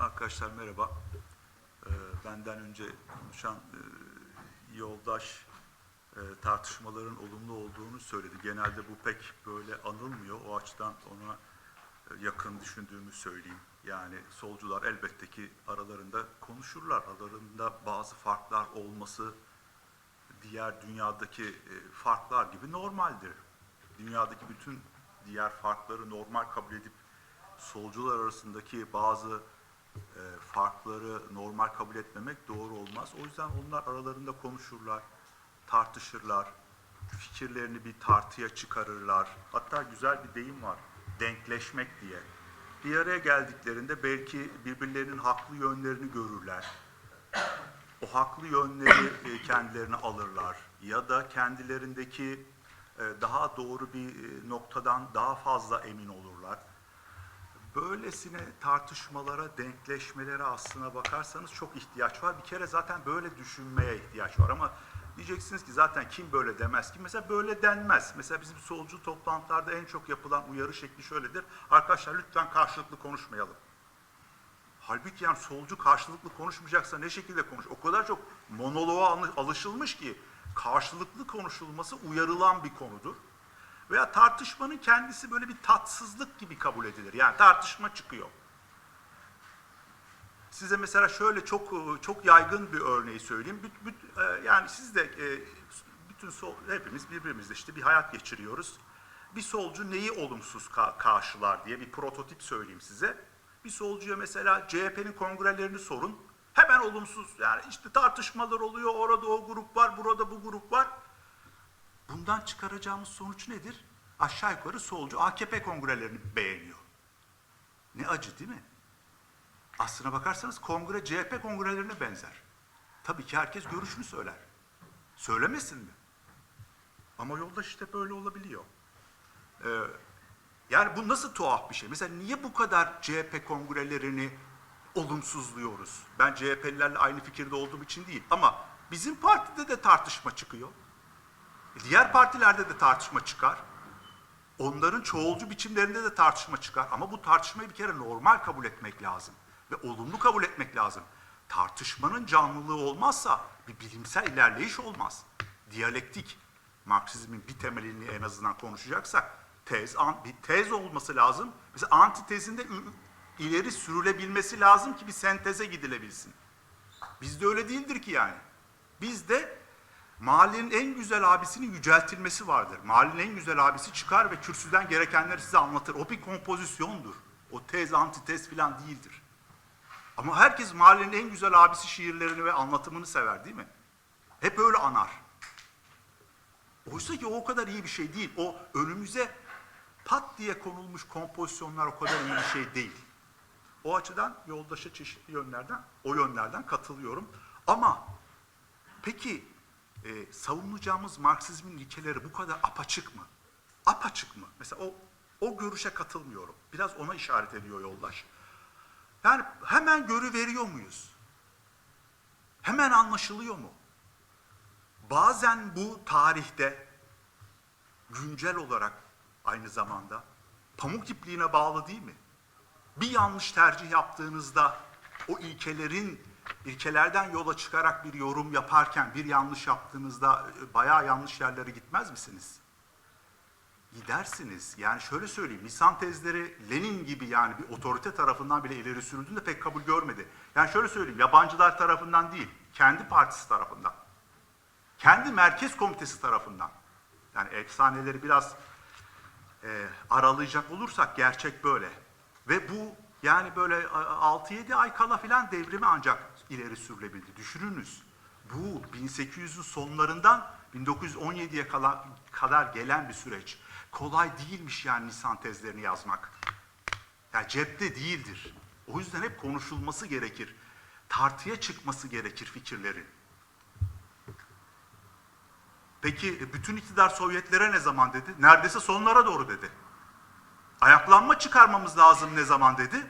Arkadaşlar merhaba. Ee, benden önce konuşan e, yoldaş e, tartışmaların olumlu olduğunu söyledi. Genelde bu pek böyle anılmıyor. O açıdan ona e, yakın düşündüğümü söyleyeyim. Yani solcular elbette ki aralarında konuşurlar. Aralarında bazı farklar olması diğer dünyadaki farklar gibi normaldir. Dünyadaki bütün diğer farkları normal kabul edip solcular arasındaki bazı e, farkları normal kabul etmemek doğru olmaz. O yüzden onlar aralarında konuşurlar, tartışırlar, fikirlerini bir tartıya çıkarırlar. Hatta güzel bir deyim var, denkleşmek diye. Bir araya geldiklerinde belki birbirlerinin haklı yönlerini görürler. O haklı yönleri e, kendilerine alırlar ya da kendilerindeki e, daha doğru bir e, noktadan daha fazla emin olurlar. Böylesine tartışmalara, denkleşmelere aslına bakarsanız çok ihtiyaç var. Bir kere zaten böyle düşünmeye ihtiyaç var ama diyeceksiniz ki zaten kim böyle demez ki? Mesela böyle denmez. Mesela bizim solcu toplantılarda en çok yapılan uyarı şekli şöyledir. Arkadaşlar lütfen karşılıklı konuşmayalım. Halbuki yani solcu karşılıklı konuşmayacaksa ne şekilde konuş? O kadar çok monoloğa alışılmış ki karşılıklı konuşulması uyarılan bir konudur. Veya tartışmanın kendisi böyle bir tatsızlık gibi kabul edilir. Yani tartışma çıkıyor. Size mesela şöyle çok çok yaygın bir örneği söyleyeyim. E, yani siz de e, bütün sol, hepimiz birbirimizle işte bir hayat geçiriyoruz. Bir solcu neyi olumsuz ka- karşılar diye bir prototip söyleyeyim size. Bir solcuya mesela CHP'nin kongrelerini sorun. Hemen olumsuz yani işte tartışmalar oluyor. Orada o grup var, burada bu grup var. Bundan çıkaracağımız sonuç nedir? Aşağı yukarı solcu AKP kongrelerini beğeniyor. Ne acı değil mi? Aslına bakarsanız kongre CHP kongrelerine benzer. Tabii ki herkes görüşünü söyler. Söylemesin mi? Ama yoldaş işte böyle olabiliyor. Ee, yani bu nasıl tuhaf bir şey? Mesela niye bu kadar CHP kongrelerini olumsuzluyoruz? Ben CHP'lilerle aynı fikirde olduğum için değil. Ama bizim partide de tartışma çıkıyor. Diğer partilerde de tartışma çıkar. Onların çoğulcu biçimlerinde de tartışma çıkar. Ama bu tartışmayı bir kere normal kabul etmek lazım. Ve olumlu kabul etmek lazım. Tartışmanın canlılığı olmazsa bir bilimsel ilerleyiş olmaz. Diyalektik, Marksizmin bir temelini en azından konuşacaksak tez, an- bir tez olması lazım. Mesela antitezinde ü- ileri sürülebilmesi lazım ki bir senteze gidilebilsin. Bizde öyle değildir ki yani. Bizde mahallenin en güzel abisinin yüceltilmesi vardır. Mahallenin en güzel abisi çıkar ve kürsüden gerekenleri size anlatır. O bir kompozisyondur. O tez, antitez falan değildir. Ama herkes mahallenin en güzel abisi şiirlerini ve anlatımını sever değil mi? Hep öyle anar. Oysa ki o o kadar iyi bir şey değil. O önümüze pat diye konulmuş kompozisyonlar o kadar iyi bir şey değil. O açıdan yoldaşa çeşitli yönlerden, o yönlerden katılıyorum. Ama peki e, savunacağımız Marksizmin ilkeleri bu kadar apaçık mı? Apaçık mı? Mesela o, o görüşe katılmıyorum. Biraz ona işaret ediyor yoldaş. Yani hemen görüveriyor muyuz? Hemen anlaşılıyor mu? Bazen bu tarihte güncel olarak aynı zamanda pamuk ipliğine bağlı değil mi? Bir yanlış tercih yaptığınızda o ilkelerin ilkelerden yola çıkarak bir yorum yaparken bir yanlış yaptığınızda e, bayağı yanlış yerlere gitmez misiniz? Gidersiniz. Yani şöyle söyleyeyim, lisan tezleri Lenin gibi yani bir otorite tarafından bile ileri sürüldüğünde pek kabul görmedi. Yani şöyle söyleyeyim, yabancılar tarafından değil, kendi partisi tarafından. Kendi merkez komitesi tarafından. Yani efsaneleri biraz e, aralayacak olursak gerçek böyle. Ve bu yani böyle a- 6-7 ay kala filan devrimi ancak ileri sürülebildi. Düşününüz. Bu 1800'ün sonlarından 1917'ye kala- kadar gelen bir süreç. Kolay değilmiş yani lisan tezlerini yazmak. Yani cepte değildir. O yüzden hep konuşulması gerekir. Tartıya çıkması gerekir fikirlerin. Peki e, bütün iktidar Sovyetlere ne zaman dedi? Neredeyse sonlara doğru dedi. Ayaklanma çıkarmamız lazım ne zaman dedi?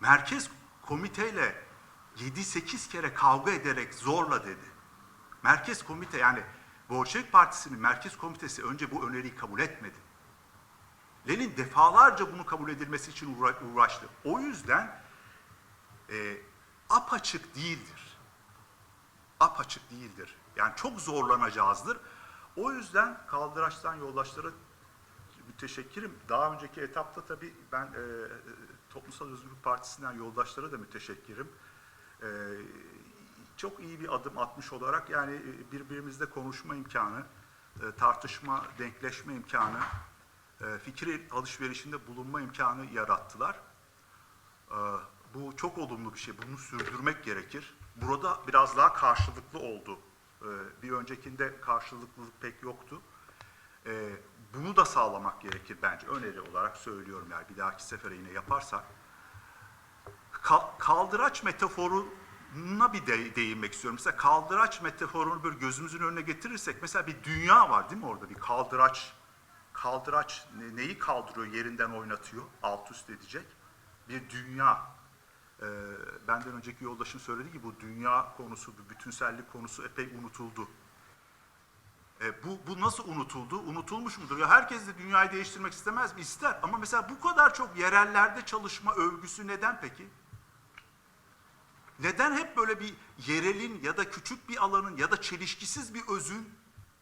Merkez komiteyle 7-8 kere kavga ederek zorla dedi. Merkez komite yani Bolşevik Partisi'nin merkez komitesi önce bu öneriyi kabul etmedi. Lenin defalarca bunu kabul edilmesi için uğra- uğraştı. O yüzden e, apaçık değildir. Apaçık değildir. Yani çok zorlanacağızdır. O yüzden kaldıraçtan yoldaşlara müteşekkirim. Daha önceki etapta tabii ben e, Toplumsal Özgürlük Partisi'nden yoldaşlara da müteşekkirim. E, çok iyi bir adım atmış olarak yani e, birbirimizle konuşma imkanı, e, tartışma, denkleşme imkanı, fikir alışverişinde bulunma imkanı yarattılar. Bu çok olumlu bir şey. Bunu sürdürmek gerekir. Burada biraz daha karşılıklı oldu. Bir öncekinde karşılıklılık pek yoktu. Bunu da sağlamak gerekir bence. Öneri olarak söylüyorum yani bir dahaki sefere yine yaparsak. Ka- kaldıraç metaforuna bir de- değinmek istiyorum. Mesela kaldıraç metaforunu böyle gözümüzün önüne getirirsek mesela bir dünya var değil mi orada bir kaldıraç. Kaldıraç ne- neyi kaldırıyor yerinden oynatıyor alt üst edecek bir dünya. Ee, benden önceki yoldaşım söylediği gibi bu dünya konusu, bu bütünsellik konusu epey unutuldu. E, bu, bu nasıl unutuldu? Unutulmuş mudur? Ya herkes de dünyayı değiştirmek istemez mi? İster. Ama mesela bu kadar çok yerellerde çalışma övgüsü neden peki? Neden hep böyle bir yerelin ya da küçük bir alanın ya da çelişkisiz bir özün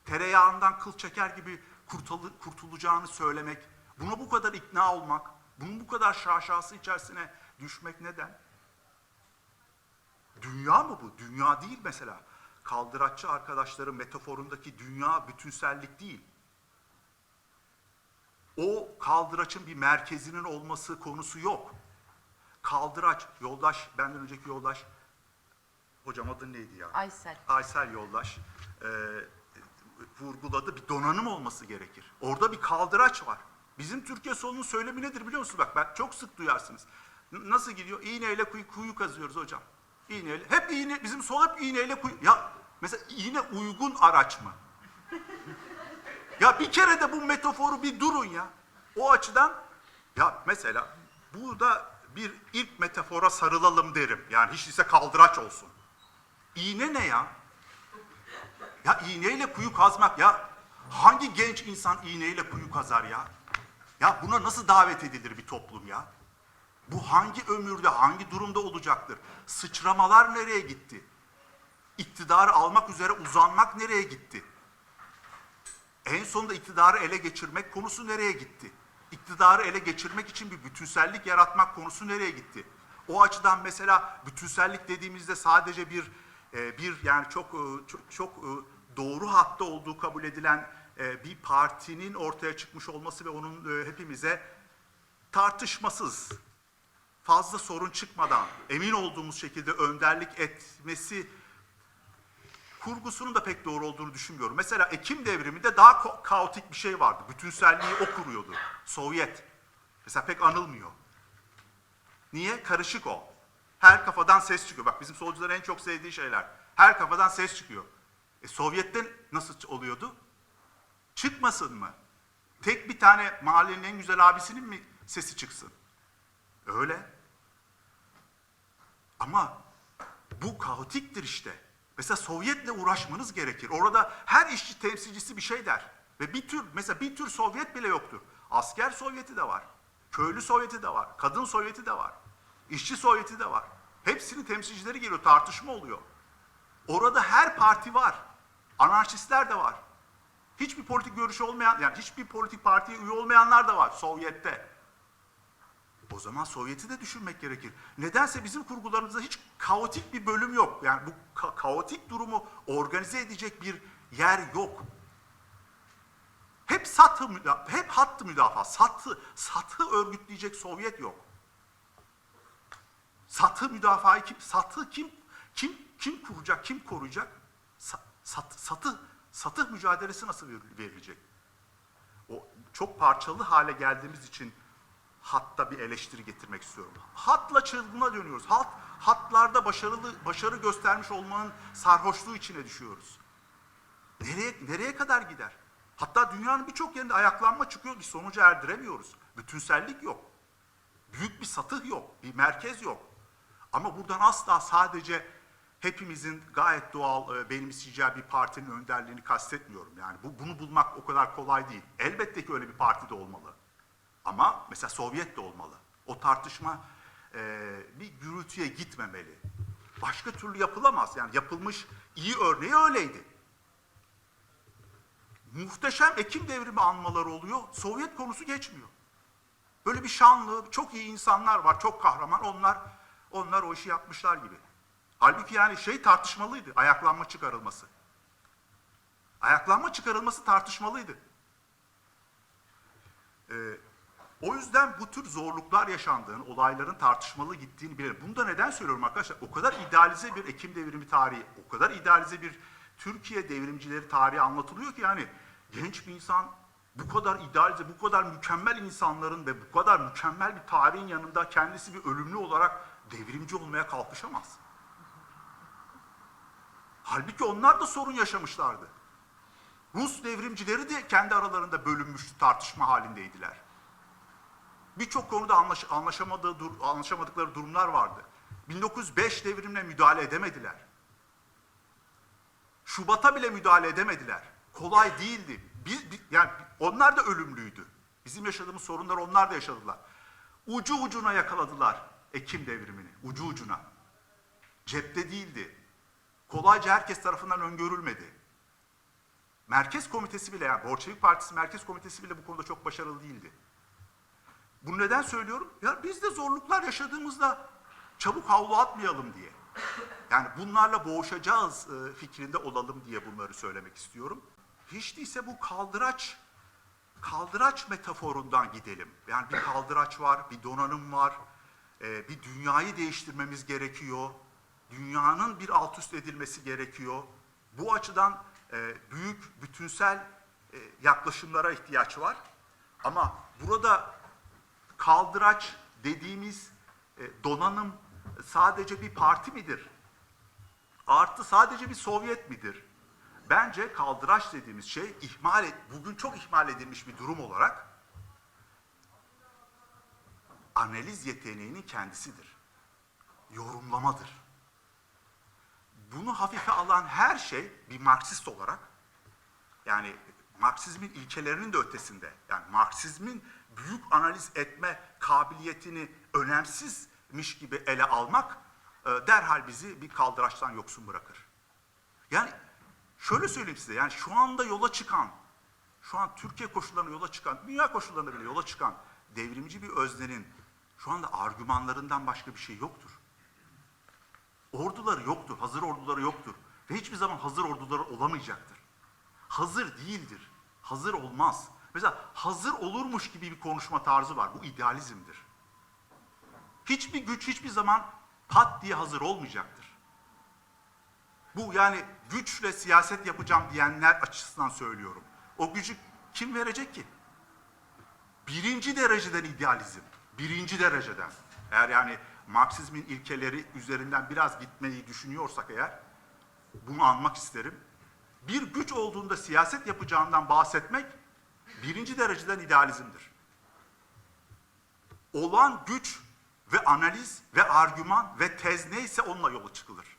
tereyağından kıl çeker gibi kurtulu- kurtulacağını söylemek, buna bu kadar ikna olmak, bunun bu kadar şaşası içerisine düşmek neden? Dünya mı bu? Dünya değil mesela. Kaldıraççı arkadaşların metaforundaki dünya bütünsellik değil. O kaldıraçın bir merkezinin olması konusu yok. Kaldıraç, yoldaş, benden önceki yoldaş, hocam adı neydi ya? Aysel. Aysel yoldaş e, vurguladı bir donanım olması gerekir. Orada bir kaldıraç var. Bizim Türkiye solunun söylemi nedir biliyor musunuz? Bak ben çok sık duyarsınız. N- nasıl gidiyor? İğneyle kuyu, kuyu kazıyoruz hocam. İğneyle. Hep iğne, bizim sol hep iğneyle kuyu. Ya mesela iğne uygun araç mı? Ya bir kere de bu metaforu bir durun ya. O açıdan ya mesela burada bir ilk metafora sarılalım derim. Yani hiç değilse kaldıraç olsun. İğne ne ya? Ya iğneyle kuyu kazmak ya hangi genç insan iğneyle kuyu kazar ya? Ya buna nasıl davet edilir bir toplum ya? Bu hangi ömürde, hangi durumda olacaktır? Sıçramalar nereye gitti? İktidarı almak üzere uzanmak nereye gitti? En sonunda iktidarı ele geçirmek konusu nereye gitti? İktidarı ele geçirmek için bir bütünsellik yaratmak konusu nereye gitti? O açıdan mesela bütünsellik dediğimizde sadece bir e, bir yani çok e, çok, çok e, doğru hatta olduğu kabul edilen bir partinin ortaya çıkmış olması ve onun hepimize tartışmasız fazla sorun çıkmadan emin olduğumuz şekilde önderlik etmesi kurgusunun da pek doğru olduğunu düşünmüyorum. Mesela Ekim devriminde daha kaotik bir şey vardı. Bütünselliği o kuruyordu. Sovyet. Mesela pek anılmıyor. Niye? Karışık o. Her kafadan ses çıkıyor. Bak bizim solcuların en çok sevdiği şeyler. Her kafadan ses çıkıyor. E Sovyet'ten nasıl oluyordu? Çıkmasın mı? Tek bir tane mahallenin en güzel abisinin mi sesi çıksın? Öyle. Ama bu kaotiktir işte. Mesela Sovyet'le uğraşmanız gerekir. Orada her işçi temsilcisi bir şey der. Ve bir tür, mesela bir tür Sovyet bile yoktur. Asker Sovyeti de var. Köylü Sovyeti de var. Kadın Sovyeti de var. İşçi Sovyeti de var. Hepsinin temsilcileri geliyor, tartışma oluyor. Orada her parti var. Anarşistler de var. Hiçbir politik görüşü olmayan, yani hiçbir politik partiye üye olmayanlar da var Sovyet'te. O zaman Sovyet'i de düşünmek gerekir. Nedense bizim kurgularımızda hiç kaotik bir bölüm yok. Yani bu ka- kaotik durumu organize edecek bir yer yok. Hep satı hep hattı müdafaa, satı, satı örgütleyecek Sovyet yok. Satı müdafaa kim, satı kim, kim, kim kuracak, kim koruyacak? Sa- sat- satı, satı mücadelesi nasıl ver- verilecek? O çok parçalı hale geldiğimiz için hatta bir eleştiri getirmek istiyorum. Hatla çılgına dönüyoruz. Hat, hatlarda başarılı başarı göstermiş olmanın sarhoşluğu içine düşüyoruz. Nereye nereye kadar gider? Hatta dünyanın birçok yerinde ayaklanma çıkıyor, bir sonuca erdiremiyoruz. Bütünsellik yok. Büyük bir satıh yok, bir merkez yok. Ama buradan asla sadece hepimizin gayet doğal e, benimseyeceği bir partinin önderliğini kastetmiyorum. Yani bu, bunu bulmak o kadar kolay değil. Elbette ki öyle bir parti de olmalı. Ama mesela Sovyet de olmalı. O tartışma e, bir gürültü gürültüye gitmemeli. Başka türlü yapılamaz. Yani yapılmış iyi örneği öyleydi. Muhteşem Ekim devrimi anmaları oluyor. Sovyet konusu geçmiyor. Böyle bir şanlı, çok iyi insanlar var, çok kahraman. Onlar onlar o işi yapmışlar gibi. Halbuki yani şey tartışmalıydı, ayaklanma çıkarılması. Ayaklanma çıkarılması tartışmalıydı. Ee, o yüzden bu tür zorluklar yaşandığını, olayların tartışmalı gittiğini bilirim. Bunu da neden söylüyorum arkadaşlar? O kadar idealize bir Ekim devrimi tarihi, o kadar idealize bir Türkiye devrimcileri tarihi anlatılıyor ki yani genç bir insan bu kadar idealize, bu kadar mükemmel insanların ve bu kadar mükemmel bir tarihin yanında kendisi bir ölümlü olarak devrimci olmaya kalkışamaz. Halbuki onlar da sorun yaşamışlardı. Rus devrimcileri de kendi aralarında bölünmüştü, tartışma halindeydiler. Birçok konuda anlaş, anlaşamadığı, dur- anlaşamadıkları durumlar vardı. 1905 devrimine müdahale edemediler. Şubat'a bile müdahale edemediler. Kolay değildi. Biz, bi- yani onlar da ölümlüydü. Bizim yaşadığımız sorunları onlar da yaşadılar. Ucu ucuna yakaladılar Ekim devrimini. Ucu ucuna. Cepte değildi. Kolayca herkes tarafından öngörülmedi. Merkez Komitesi bile yani Bolşevik Partisi Merkez Komitesi bile bu konuda çok başarılı değildi. Bunu neden söylüyorum? Ya biz de zorluklar yaşadığımızda çabuk havlu atmayalım diye. Yani bunlarla boğuşacağız e, fikrinde olalım diye bunları söylemek istiyorum. Hiç değilse bu kaldıraç kaldıraç metaforundan gidelim. Yani bir kaldıraç var, bir donanım var, e, bir dünyayı değiştirmemiz gerekiyor. Dünyanın bir alt üst edilmesi gerekiyor. Bu açıdan e, büyük bütünsel yaklaşımlara ihtiyaç var. Ama burada kaldıraç dediğimiz e, donanım sadece bir parti midir? Artı sadece bir Sovyet midir? Bence kaldıraç dediğimiz şey ihmal et, bugün çok ihmal edilmiş bir durum olarak analiz yeteneğinin kendisidir. Yorumlamadır. Bunu hafife alan her şey bir Marksist olarak yani Marksizmin ilkelerinin de ötesinde yani Marksizmin büyük analiz etme kabiliyetini önemsizmiş gibi ele almak e, derhal bizi bir kaldıraçtan yoksun bırakır. Yani şöyle söyleyeyim size yani şu anda yola çıkan, şu an Türkiye koşullarına yola çıkan, dünya koşullarına bile yola çıkan devrimci bir öznenin şu anda argümanlarından başka bir şey yoktur. Orduları yoktur, hazır orduları yoktur ve hiçbir zaman hazır orduları olamayacaktır. Hazır değildir, hazır olmaz. Mesela hazır olurmuş gibi bir konuşma tarzı var, bu idealizmdir. Hiçbir güç hiçbir zaman pat diye hazır olmayacaktır. Bu yani güçle siyaset yapacağım diyenler açısından söylüyorum. O gücü kim verecek ki? Birinci dereceden idealizm. Birinci dereceden. Eğer yani Marksizmin ilkeleri üzerinden biraz gitmeyi düşünüyorsak eğer, bunu anmak isterim. Bir güç olduğunda siyaset yapacağından bahsetmek birinci dereceden idealizmdir. Olan güç ve analiz ve argüman ve tez neyse onunla yola çıkılır.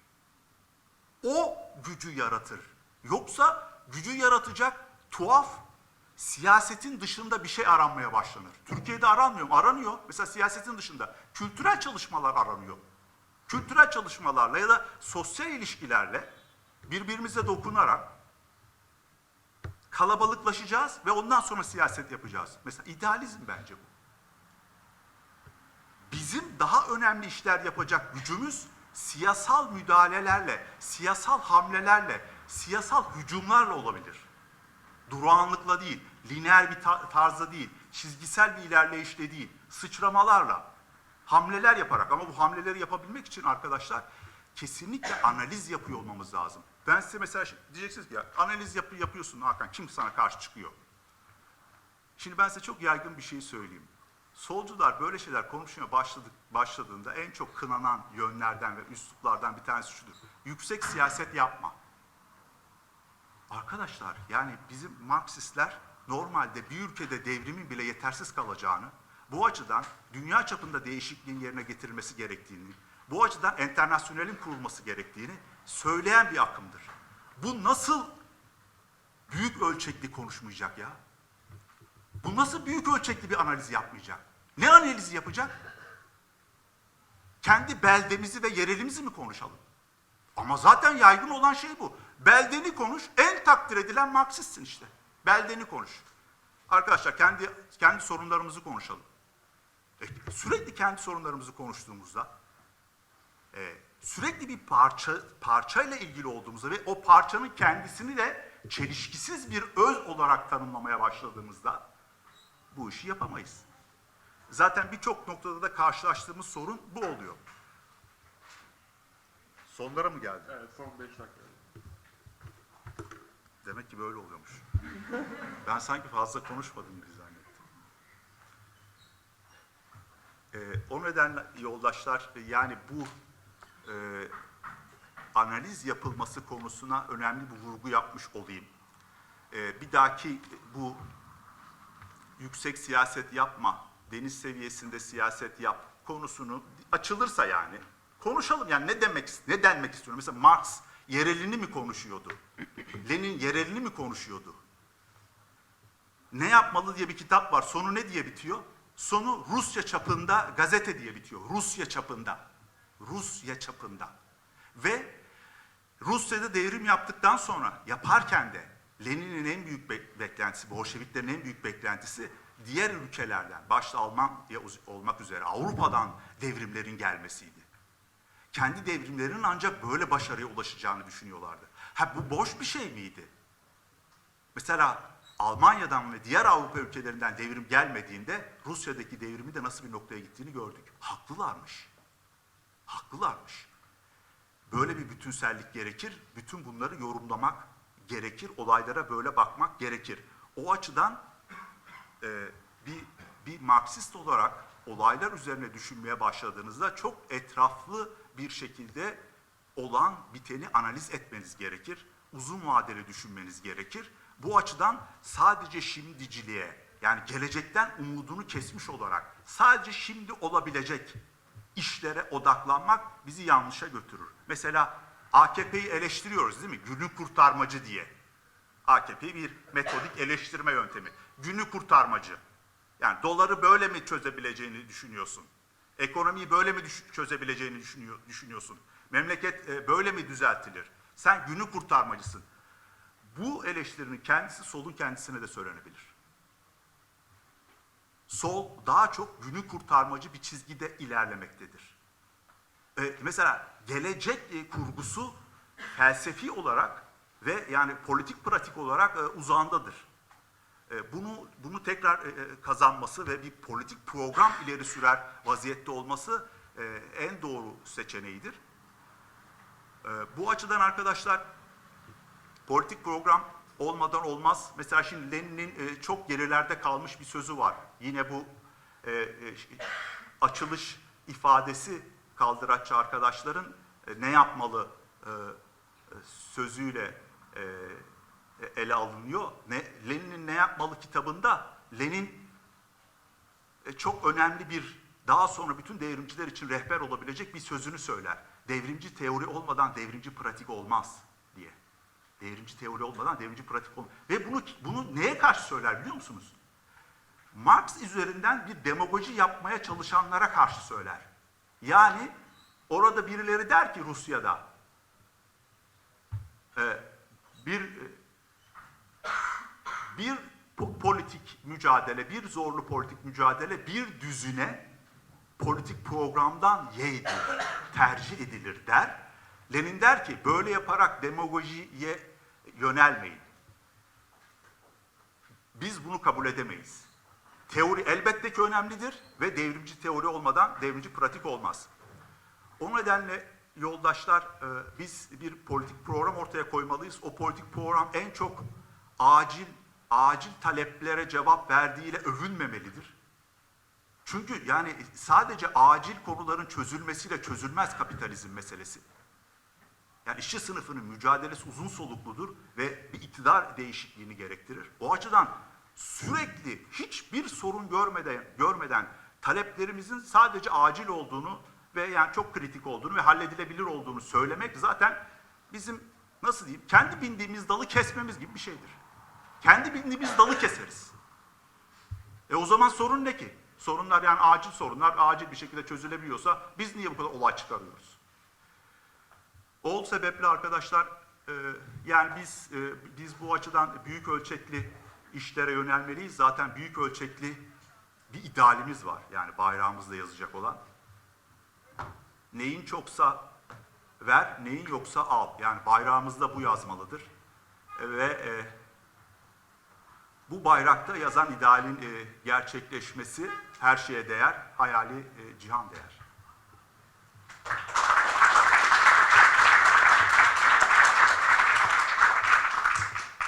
O gücü yaratır. Yoksa gücü yaratacak tuhaf siyasetin dışında bir şey aranmaya başlanır. Türkiye'de aranmıyor mu? Aranıyor. Mesela siyasetin dışında kültürel çalışmalar aranıyor. Kültürel çalışmalarla ya da sosyal ilişkilerle birbirimize dokunarak kalabalıklaşacağız ve ondan sonra siyaset yapacağız. Mesela idealizm bence bu. Bizim daha önemli işler yapacak gücümüz siyasal müdahalelerle, siyasal hamlelerle, siyasal hücumlarla olabilir. Durağanlıkla değil, lineer bir ta- tarzda değil, çizgisel bir ilerleyişle değil, sıçramalarla, hamleler yaparak ama bu hamleleri yapabilmek için arkadaşlar kesinlikle analiz yapıyor olmamız lazım. Ben size mesela diyeceksiniz ki ya analiz yapı yapıyorsun Hakan kim sana karşı çıkıyor? Şimdi ben size çok yaygın bir şey söyleyeyim. Solcular böyle şeyler konuşmaya başladık, başladığında en çok kınanan yönlerden ve üsluplardan bir tanesi şudur. Yüksek siyaset yapma. Arkadaşlar yani bizim Marksistler normalde bir ülkede devrimin bile yetersiz kalacağını, bu açıdan dünya çapında değişikliğin yerine getirilmesi gerektiğini, bu açıdan internasyonelin kurulması gerektiğini söyleyen bir akımdır. Bu nasıl büyük ölçekli konuşmayacak ya? Bu nasıl büyük ölçekli bir analiz yapmayacak? Ne analizi yapacak? Kendi beldemizi ve yerelimizi mi konuşalım? Ama zaten yaygın olan şey bu. Beldeni konuş, en takdir edilen Marksistsin işte. Beldeni konuş. Arkadaşlar kendi kendi sorunlarımızı konuşalım. E, sürekli kendi sorunlarımızı konuştuğumuzda, e, sürekli bir parça parçayla ilgili olduğumuzda ve o parçanın kendisini de çelişkisiz bir öz olarak tanımlamaya başladığımızda bu işi yapamayız. Zaten birçok noktada da karşılaştığımız sorun bu oluyor. Sonlara mı geldi? Evet son 5 dakika. Demek ki böyle oluyormuş. ben sanki fazla konuşmadım gibi zannettim. Ee, o nedenle yoldaşlar yani bu e, analiz yapılması konusuna önemli bir vurgu yapmış olayım. Ee, bir dahaki bu yüksek siyaset yapma, deniz seviyesinde siyaset yap konusunu açılırsa yani konuşalım. Yani ne demek ne denmek istiyorum? Mesela Marx yerelini mi konuşuyordu? Lenin yerelini mi konuşuyordu? Ne yapmalı diye bir kitap var. Sonu ne diye bitiyor? Sonu Rusya çapında gazete diye bitiyor. Rusya çapında. Rusya çapında. Ve Rusya'da devrim yaptıktan sonra yaparken de Lenin'in en büyük be- beklentisi, Bolşeviklerin en büyük beklentisi diğer ülkelerden, başta Almanya olmak üzere Avrupa'dan devrimlerin gelmesiydi. Kendi devrimlerinin ancak böyle başarıya ulaşacağını düşünüyorlardı. Ha bu boş bir şey miydi? Mesela Almanya'dan ve diğer Avrupa ülkelerinden devrim gelmediğinde Rusya'daki devrimi de nasıl bir noktaya gittiğini gördük. Haklılarmış. Haklılarmış. Böyle bir bütünsellik gerekir. Bütün bunları yorumlamak gerekir. Olaylara böyle bakmak gerekir. O açıdan e, bir, bir Marksist olarak olaylar üzerine düşünmeye başladığınızda çok etraflı bir şekilde olan biteni analiz etmeniz gerekir. Uzun vadeli düşünmeniz gerekir. Bu açıdan sadece şimdiciliğe yani gelecekten umudunu kesmiş olarak sadece şimdi olabilecek işlere odaklanmak bizi yanlışa götürür. Mesela AKP'yi eleştiriyoruz değil mi? Günü kurtarmacı diye. AKP bir metodik eleştirme yöntemi. Günü kurtarmacı. Yani doları böyle mi çözebileceğini düşünüyorsun? Ekonomiyi böyle mi çözebileceğini düşünüyor, düşünüyorsun? Memleket e, böyle mi düzeltilir? Sen günü kurtarmacısın. Bu eleştirinin kendisi solun kendisine de söylenebilir. Sol daha çok günü kurtarmacı bir çizgide ilerlemektedir. E, mesela gelecek e, kurgusu felsefi olarak ve yani politik pratik olarak e, uzağındadır. E, bunu bunu tekrar e, e, kazanması ve bir politik program ileri sürer vaziyette olması e, en doğru seçeneğidir. E, bu açıdan arkadaşlar politik program olmadan olmaz. Mesela şimdi Lenin'in e, çok gerilerde kalmış bir sözü var. Yine bu e, e, açılış ifadesi kaldıraççı arkadaşların e, ne yapmalı e, e, sözüyle e, e, ele alınıyor. Ne, Lenin'in ne yapmalı kitabında Lenin e, çok önemli bir daha sonra bütün devrimciler için rehber olabilecek bir sözünü söyler. Devrimci teori olmadan devrimci pratik olmaz. Devrimci teori olmadan devrimci pratik olmaz. Ve bunu bunu neye karşı söyler biliyor musunuz? Marx üzerinden bir demagoji yapmaya çalışanlara karşı söyler. Yani orada birileri der ki Rusya'da e, bir e, bir po- politik mücadele, bir zorlu politik mücadele bir düzine politik programdan yeğdir, tercih edilir der. Lenin der ki böyle yaparak demagojiye yönelmeyin. Biz bunu kabul edemeyiz. Teori elbette ki önemlidir ve devrimci teori olmadan devrimci pratik olmaz. O nedenle yoldaşlar e, biz bir politik program ortaya koymalıyız. O politik program en çok acil acil taleplere cevap verdiğiyle övünmemelidir. Çünkü yani sadece acil konuların çözülmesiyle çözülmez kapitalizm meselesi. Yani işçi sınıfının mücadelesi uzun solukludur ve bir iktidar değişikliğini gerektirir. O açıdan sürekli hiçbir sorun görmeden görmeden taleplerimizin sadece acil olduğunu ve yani çok kritik olduğunu ve halledilebilir olduğunu söylemek zaten bizim nasıl diyeyim kendi bindiğimiz dalı kesmemiz gibi bir şeydir. Kendi bindiğimiz dalı keseriz. E o zaman sorun ne ki? Sorunlar yani acil sorunlar acil bir şekilde çözülebiliyorsa biz niye bu kadar olay çıkarıyoruz? O sebeple arkadaşlar e, yani biz e, biz bu açıdan büyük ölçekli işlere yönelmeliyiz. Zaten büyük ölçekli bir idealimiz var. Yani bayrağımızda yazacak olan. Neyin çoksa ver, neyin yoksa al. Yani bayrağımızda bu yazmalıdır. E, ve e, bu bayrakta yazan idealin e, gerçekleşmesi her şeye değer, hayali e, cihan değer.